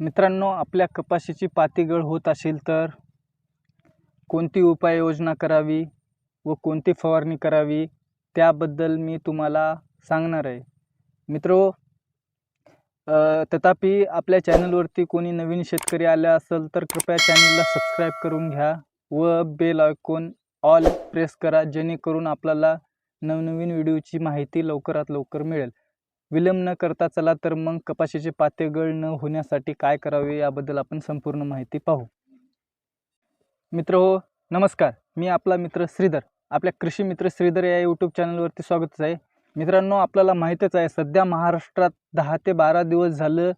मित्रांनो आपल्या कपाशीची पातीगळ होत असेल तर कोणती उपाययोजना करावी व कोणती फवारणी करावी त्याबद्दल मी तुम्हाला सांगणार आहे. मित्रो तथापि आपल्या चॅनलवरती कोणी नवीन शेतकरी आल्या असेल तर कृपया चॅनलला सबस्क्राईब करून घ्या व बेल आयकॉन ऑल प्रेस करा जेणेकरून आपल्याला नवनवीन व्हिडिओची माहिती लवकरात लवकर मिळेल. विलंब न करता चला तर मग कपाशीचे पाते गळ न होण्यासाठी काय करावे याबद्दल आपण संपूर्ण माहिती पाहू. मित्र हो नमस्कार. मी आपला मित्र श्रीधर. आपल्या कृषी मित्र श्रीधर या यूट्यूब चॅनलवरती स्वागतच आहे. मित्रांनो आपल्याला माहीतच आहे सध्या महाराष्ट्रात दहा ते बारा दिवस झालं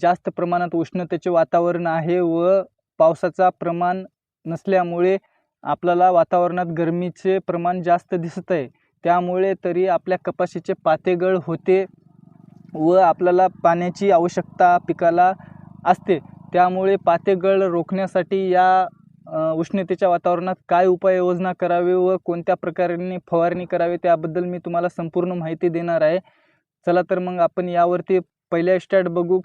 जास्त प्रमाणात उष्णतेचे वातावरण आहे व पावसाचा प्रमाण नसल्यामुळे आपल्याला वातावरणात गरमीचे प्रमाण जास्त दिसत आहे त्यामुळे तरी आपल्या कपाशीचे पातेगळ होते व आपल्याला पाण्याची आवश्यकता पिकाला असते. त्यामुळे पातेगळ रोखण्यासाठी या उष्णतेच्या वातावरणात काय उपाययोजना करावी व कोणत्या प्रकारे फवारणी करावी त्याबद्दल मी तुम्हाला संपूर्ण माहिती देणार आहे. चला तर मग आपण यावरती पहिल्या स्टार्ट बघू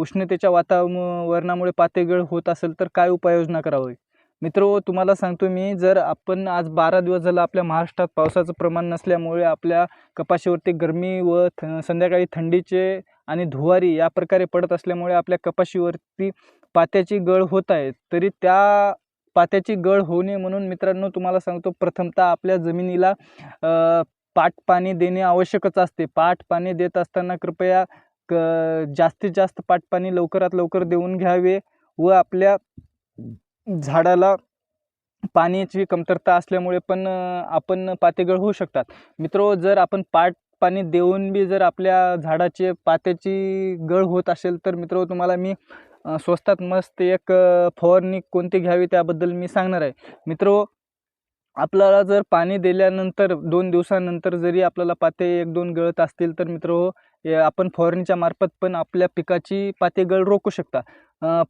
उष्णतेच्या वातावरणामुळे पातेगळ होत असेल तर काय उपाययोजना करावी? मित्र तुम्हाला सांगतो मी जर आपण आज बारा दिवस झालं आपल्या महाराष्ट्रात पावसाचं प्रमाण नसल्यामुळे आपल्या कपाशीवरती गरमी व थ संध्याकाळी थंडीचे आणि धुवारी या प्रकारे पडत असल्यामुळे आपल्या कपाशीवरती पात्याची गळ होत आहे. तरी त्या पात्याची गळ होऊ नये म्हणून मित्रांनो तुम्हाला सांगतो प्रथमतः आपल्या जमिनीला पाट पाणी देणे आवश्यकच असते. पाट पाणी देत असताना कृपया क जास्तीत जास्त पाट पाणी लवकरात लवकर देऊन घ्यावे व आपल्या झाडाला पाण्याची कमतरता असल्यामुळे पण आपण पातेगळ होऊ शकतात. मित्रो जर आपण पाट पाणी देऊन बी जर आपल्या झाडाचे पात्याची गळ होत असेल तर मित्र तुम्हाला मी स्वस्तात मस्त एक फवारणी कोणती घ्यावी त्याबद्दल मी सांगणार आहे. मित्रो आपल्याला जर पाणी दिल्यानंतर दोन दिवसानंतर जरी आपल्याला पाते एक दोन गळत असतील तर मित्र आपण फवारणीच्या मार्फत पण आपल्या पिकाची पाते गळ रोखू शकता.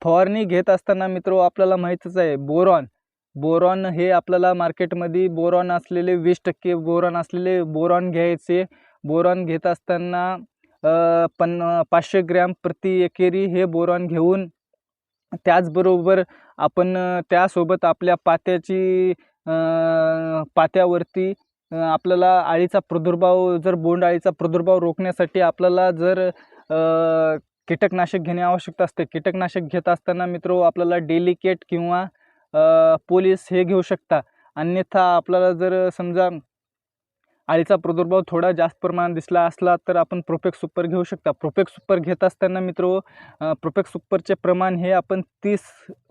फवारणी घेत असताना मित्र आपल्याला माहीतच आहे बोरॉन बोरॉन हे आपल्याला मार्केटमध्ये बोरॉन असलेले वीस टक्के बोरॉन असलेले बोरॉन घ्यायचे. बोरॉन घेत असताना पण पाचशे ग्रॅम प्रति एकेरी हे बोरॉन घेऊन त्याचबरोबर आपण त्यासोबत आपल्या पात्याची पात्यावरती आपल्याला अळीचा प्रादुर्भाव जर बोंड अळीचा प्रादुर्भाव रोखण्यासाठी आपल्याला जर कीटकनाशक घेणे आवश्यकता असते. कीटकनाशक घेत असताना मित्र आपल्याला डेलिकेट किंवा पोलीस हे घेऊ शकता. अन्यथा आपल्याला जर समजा अळीचा प्रादुर्भाव थोडा जास्त प्रमाणात दिसला असला तर आपण प्रोफेक्स सुपर घेऊ शकता. प्रोफेक्स सुपर घेत असताना मित्र प्रोफेक्स सुपरचे प्रमाण हे आपण तीस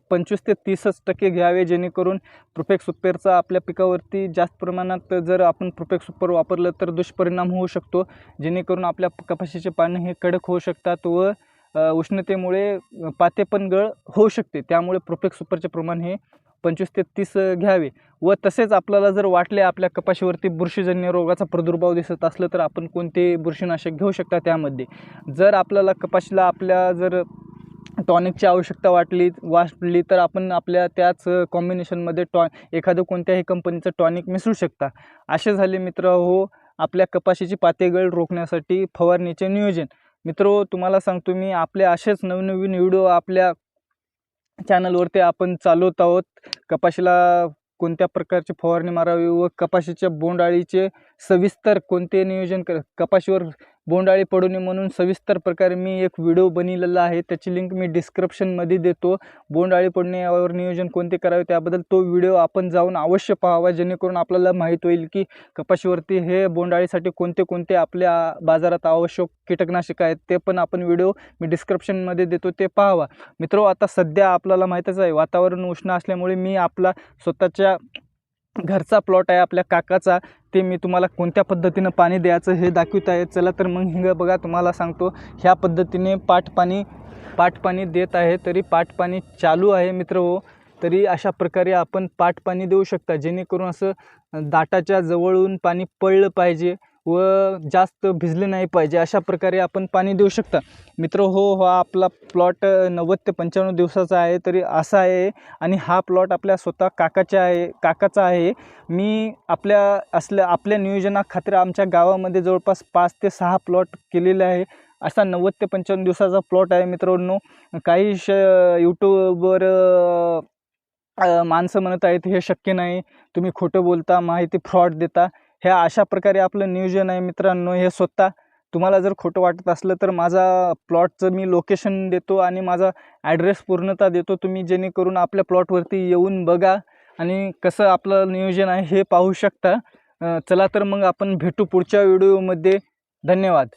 पंचवीस ते तीसच टक्के घ्यावे जेणेकरून प्रोफेक्स सुपरचा आपल्या पिकावरती जास्त प्रमाणात जर आपण प्रोफेक्स सुपर वापरलं तर दुष्परिणाम होऊ शकतो. जेणेकरून आपल्या कपाशीचे पानं हे कडक होऊ शकतात व उष्णतेमुळे पाते पण गळ होऊ शकते. त्यामुळे प्रोफेक्स सुपरचे प्रमाण हे पंचवीस ते तीस घ्यावे. व तसेच आपल्याला जर वाटले आपल्या कपाशीवरती बुरशीजन्य रोगाचा प्रादुर्भाव दिसत असलं तर आपण कोणते बुरशीनाशक घेऊ शकता त्यामध्ये. जर आपल्याला कपाशीला आपल्या जर टॉनिकची आवश्यकता वाटली वाटली तर आपण आपल्या त्याच कॉम्बिनेशनमध्ये टॉ एखादं कोणत्याही कंपनीचं टॉनिक मिसळू शकता. असे झाले मित्र हो आपल्या कपाशीची पातेगळ रोखण्यासाठी फवारणीचे नियोजन. मित्र तुम्हाला सांगतो मी आपले असेच नवनवीन व्हिडिओ आपल्या चॅनलवरती आपण चालवत आहोत. कपाशीला कोणत्या प्रकारची फवारणी मारावी व कपाशीच्या बोंडअळीचे सविस्तर कोणते नियोजन कर कपाशीवर बोंडाळी पडू नये म्हणून सविस्तर प्रकारे मी एक व्हिडिओ बनवलेला आहे. त्याची लिंक मी डिस्क्रिप्शनमध्ये देतो. बोंडअळी पडणे यावर नियोजन कोणते करावे त्याबद्दल तो व्हिडिओ आपण जाऊन अवश्य पाहावा. जेणेकरून आपल्याला माहीत होईल की कपाशीवरती हे बोंडाळीसाठी कोणते कोणते आपल्या बाजारात आवश्यक कीटकनाशक आहेत ते पण आपण व्हिडिओ मी डिस्क्रिप्शनमध्ये देतो ते पाहावा. मित्रो आता सध्या आपल्याला माहीतच आहे वातावरण उष्ण असल्यामुळे मी आपला स्वतःच्या घरचा प्लॉट आहे आपल्या काकाचा. ते मी तुम्हाला कोणत्या पद्धतीनं पाणी द्यायचं हे दाखवत आहे. चला तर मग हिंग बघा तुम्हाला सांगतो. ह्या पद्धतीने पाठपाणी पाठपाणी देत आहे. तरी पाठपाणी चालू आहे मित्र हो. तरी अशा प्रकारे आपण पाठपाणी देऊ शकता. जेणेकरून असं दाटाच्या जवळून पाणी पडलं पाहिजे. व जास्त भिजले नाही पाहिजे अशा प्रकारे आपण पाणी देऊ शकता. मित्र हो हा आपला प्लॉट नव्वद ते पंच्याण्णव दिवसाचा आहे तरी असा आहे आणि हा प्लॉट आपल्या स्वतः काकाच्या आहे काकाचा आहे. मी आपल्या असल्या आपल्या नियोजनाखातीर आमच्या गावामध्ये जवळपास पाच ते सहा प्लॉट केलेले आहे. असा नव्वद ते पंचावन्न दिवसाचा प्लॉट आहे मित्रांनो. काही श यूट्यूबवर माणसं म्हणत आहेत हे शक्य नाही. तुम्ही खोटं बोलता माहिती फ्रॉड देता. ह्या अशा प्रकारे आपलं नियोजन आहे मित्रांनो हे स्वतः. तुम्हाला जर खोटं वाटत असलं तर माझा प्लॉटचं मी लोकेशन देतो आणि माझा ॲड्रेस पूर्णतः देतो. तुम्ही जेणेकरून आपल्या प्लॉटवरती येऊन बघा आणि कसं आपलं नियोजन आहे हे पाहू शकता. चला तर मग आपण भेटू पुढच्या व्हिडिओमध्ये. धन्यवाद.